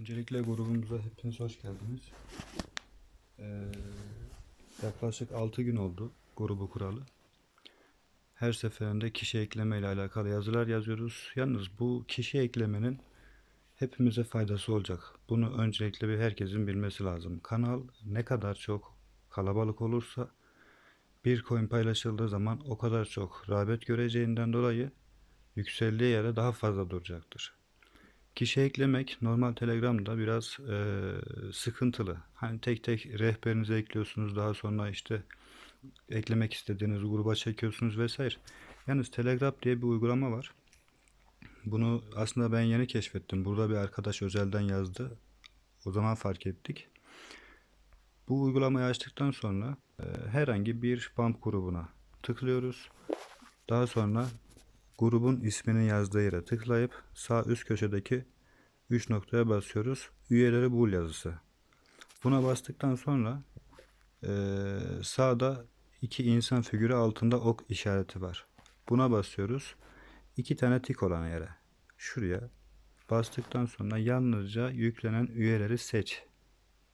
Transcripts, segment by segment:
Öncelikle grubumuza hepiniz hoş geldiniz. Ee, yaklaşık 6 gün oldu grubu kuralı. Her seferinde kişi ekleme ile alakalı yazılar yazıyoruz. Yalnız bu kişi eklemenin hepimize faydası olacak. Bunu öncelikle bir herkesin bilmesi lazım. Kanal ne kadar çok kalabalık olursa bir coin paylaşıldığı zaman o kadar çok rağbet göreceğinden dolayı yükseldiği yere daha fazla duracaktır. Kişi eklemek normal Telegram'da biraz e, sıkıntılı. Hani tek tek rehberinize ekliyorsunuz daha sonra işte eklemek istediğiniz gruba çekiyorsunuz vesaire. Yalnız Telegram diye bir uygulama var. Bunu aslında ben yeni keşfettim. Burada bir arkadaş özelden yazdı. O zaman fark ettik. Bu uygulamayı açtıktan sonra e, herhangi bir bump grubuna tıklıyoruz. Daha sonra grubun isminin yazdığı yere tıklayıp sağ üst köşedeki 3 noktaya basıyoruz. Üyeleri bul yazısı. Buna bastıktan sonra eee, sağda iki insan figürü altında ok işareti var. Buna basıyoruz. İki tane tik olan yere. Şuraya bastıktan sonra yalnızca yüklenen üyeleri seç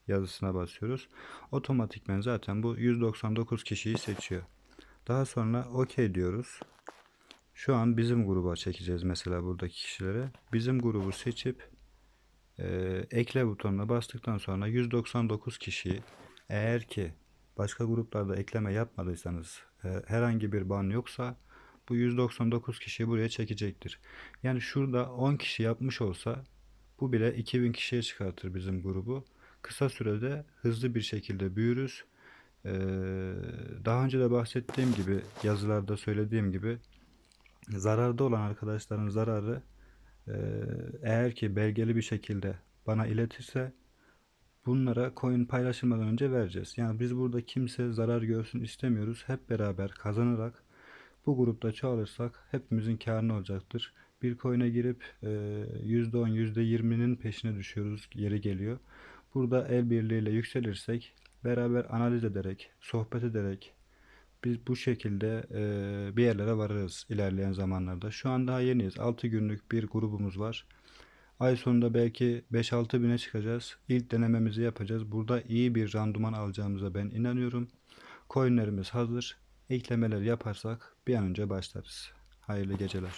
yazısına basıyoruz. Otomatikmen zaten bu 199 kişiyi seçiyor. Daha sonra OK diyoruz. Şu an bizim gruba çekeceğiz mesela buradaki kişilere. Bizim grubu seçip e, ekle butonuna bastıktan sonra 199 kişiyi eğer ki başka gruplarda ekleme yapmadıysanız e, herhangi bir ban yoksa bu 199 kişiyi buraya çekecektir. Yani şurada 10 kişi yapmış olsa bu bile 2000 kişiye çıkartır bizim grubu. Kısa sürede hızlı bir şekilde büyürüz. Ee, daha önce de bahsettiğim gibi yazılarda söylediğim gibi zararda olan arkadaşların zararı e, eğer ki belgeli bir şekilde bana iletirse bunlara coin paylaşılmadan önce vereceğiz. Yani biz burada kimse zarar görsün istemiyoruz. Hep beraber kazanarak bu grupta çoğalırsak hepimizin karını olacaktır. Bir coin'e girip e, %10, %20'nin peşine düşüyoruz yeri geliyor. Burada el birliğiyle yükselirsek beraber analiz ederek, sohbet ederek biz bu şekilde e, bir yerlere varırız ilerleyen zamanlarda. Şu an daha yeniyiz. 6 günlük bir grubumuz var. Ay sonunda belki 5-6 bine çıkacağız. İlk denememizi yapacağız. Burada iyi bir randıman alacağımıza ben inanıyorum. Coinlerimiz hazır. Eklemeler yaparsak bir an önce başlarız. Hayırlı geceler.